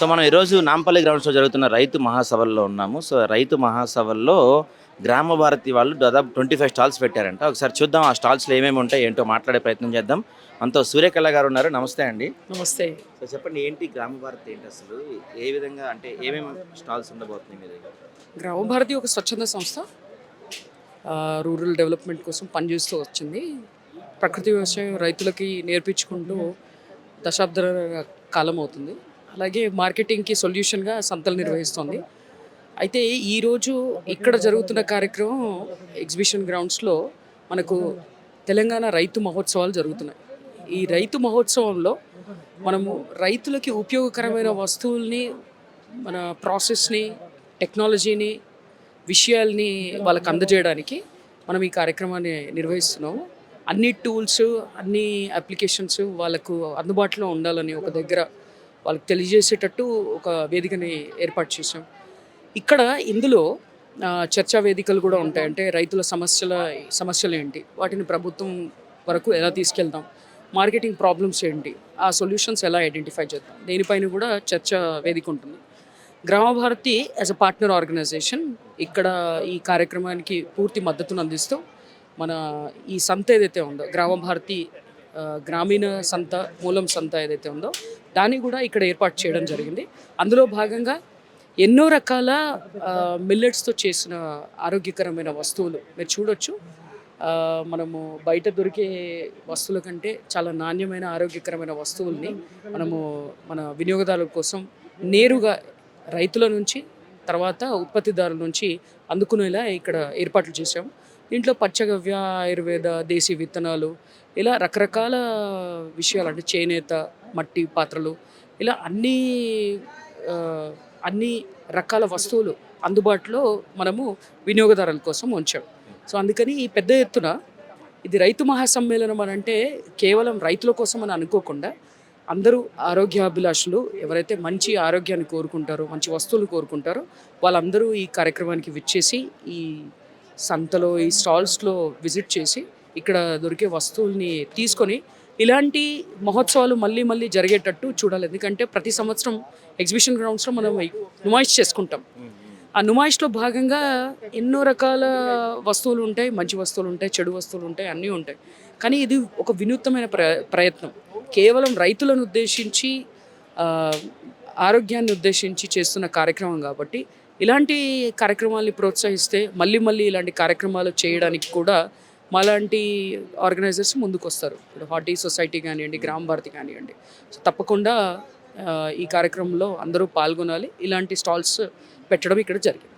So మనం ఈరోజు నాంపల్లి గ్రౌండ్స్లో జరుగుతున్న రైతు మహాసభల్లో ఉన్నాము. సో రైతు మహాసభల్లో గ్రామ భారతి వాళ్ళు దాదాపు ట్వంటీ ఫైవ్ స్టాల్స్ పెట్టారంట. ఒకసారి చూద్దాం ఆ స్టాల్స్లో ఏమేమి ఉంటాయి ఏంటో మాట్లాడే ప్రయత్నం చేద్దాం. అంతో సూర్యకళ గారు ఉన్నారు. నమస్తే అండి. నమస్తే. సో చెప్పండి ఏంటి గ్రామ భారతి ఏంటి అసలు? ఏ విధంగా అంటే ఏమేమి స్టాల్స్ ఉండబోతున్నాయి మీ దగ్గర? గ్రామ భారతి ఒక స్వచ్ఛంద సంస్థ. రూరల్ డెవలప్మెంట్ కోసం పనిచేస్తూ వచ్చింది. ప్రకృతి వ్యవసాయం రైతులకి నేర్పించుకుంటూ దశాబ్దాల కాలం అవుతుంది. అలాగే మార్కెటింగ్కి సొల్యూషన్గా సంతలు నిర్వహిస్తోంది. అయితే ఈరోజు ఇక్కడ జరుగుతున్న కార్యక్రమం ఎగ్జిబిషన్ గ్రౌండ్స్లో మనకు తెలంగాణ రైతు మహోత్సవాలు జరుగుతున్నాయి. ఈ రైతు మహోత్సవంలో మనము రైతులకి ఉపయోగకరమైన వస్తువుల్ని మన ప్రాసెస్ని టెక్నాలజీని విషయాల్ని వాళ్ళకి అందజేయడానికి మనం ఈ కార్యక్రమాన్ని నిర్వహిస్తున్నాము. అన్ని టూల్స్ అన్ని అప్లికేషన్స్ వాళ్ళకు అందుబాటులో ఉండాలని ఒక దగ్గర వాళ్ళకి తెలియజేసేటట్టు ఒక వేదికని ఏర్పాటు చేసాం ఇక్కడ ఇందులో చర్చా వేదికలు కూడా ఉంటాయి. అంటే రైతుల సమస్యల సమస్యలు ఏంటి? వాటిని ప్రభుత్వం వరకు ఎలా తీసుకెళ్తాం మార్కెటింగ్ ప్రాబ్లమ్స్ ఏంటి? ఆ సొల్యూషన్స్ ఎలా ఐడెంటిఫై చేద్దాం? దీనిపైన కూడా చర్చ వేదిక ఉంటుంది. Grama Bharati as a partner organization ఇక్కడ ఈ కార్యక్రమానికి పూర్తి మద్దతును అందిస్తూ మన ఈ సంత ఏదైతే ఉందో గ్రామ భారతి గ్రామీణ సంత మూలం సంత ఏదైతే ఉందో దాన్ని కూడా ఇక్కడ ఏర్పాటు చేయడం జరిగింది. అందులో భాగంగా ఎన్నో రకాల మిల్లెట్స్తో చేసిన ఆరోగ్యకరమైన వస్తువులు మీరు చూడొచ్చు. మనము బయట దొరికే వస్తువుల కంటే చాలా నాణ్యమైన ఆరోగ్యకరమైన వస్తువుల్ని మనము మన వినియోగదారుల కోసం నేరుగా రైతుల నుంచి తర్వాత ఉత్పత్తిదారుల నుంచి అందుకునేలా ఇక్కడ ఏర్పాట్లు చేసాము దీంట్లో పచ్చగవ్య ఆయుర్వేద దేశీ విత్తనాలు ఇలా రకరకాల విషయాలు అంటే చేనేత మట్టి పాత్రలు ఇలా అన్ని అన్ని రకాల వస్తువులు అందుబాటులో మనము వినియోగదారుల కోసం ఉంచాం. సో అందుకని ఈ పెద్ద ఎత్తున ఇది రైతు మహాసమ్మేళనం అని అంటే కేవలం రైతుల కోసం అని అనుకోకుండా అందరూ ఆరోగ్యాభిలాషులు ఎవరైతే మంచి ఆరోగ్యాన్ని కోరుకుంటారో మంచి వస్తువులు కోరుకుంటారో వాళ్ళందరూ ఈ కార్యక్రమానికి విచ్చేసి ఈ సంతలో ఈ స్టాల్స్లో విజిట్ చేసి ఇక్కడ దొరికే వస్తువుల్ని తీసుకొని ఇలాంటి మహోత్సవాలు మళ్ళీ మళ్ళీ జరిగేటట్టు చూడాలి. ఎందుకంటే ప్రతి సంవత్సరం ఎగ్జిబిషన్ గ్రౌండ్స్లో మనం నుమాయిష్ చేసుకుంటాం. ఆ నుమాయిష్లో భాగంగా ఎన్నో రకాల వస్తువులు ఉంటాయి. మంచి వస్తువులు ఉంటాయి చెడు వస్తువులు ఉంటాయి అన్నీ ఉంటాయి. కానీ ఇది ఒక వినూత్నమైన ప్ర ప్రయత్నం. కేవలం రైతులను ఉద్దేశించి ఆరోగ్యాన్ని ఉద్దేశించి చేస్తున్న కార్యక్రమం కాబట్టి ఇలాంటి కార్యక్రమాల్ని ప్రోత్సహిస్తే మళ్ళీ మళ్ళీ ఇలాంటి కార్యక్రమాలు చేయడానికి కూడా మాలాంటి ఆర్గనైజర్స్ ముందుకు వస్తారు ఇప్పుడు హార్టీ సొసైటీ కానివ్వండి గ్రామ భారతి కానివ్వండి. సో తప్పకుండా ఈ కార్యక్రమంలో అందరూ పాల్గొనాలి. ఇలాంటి స్టాల్స్ పెట్టడం ఇక్కడ జరిగింది.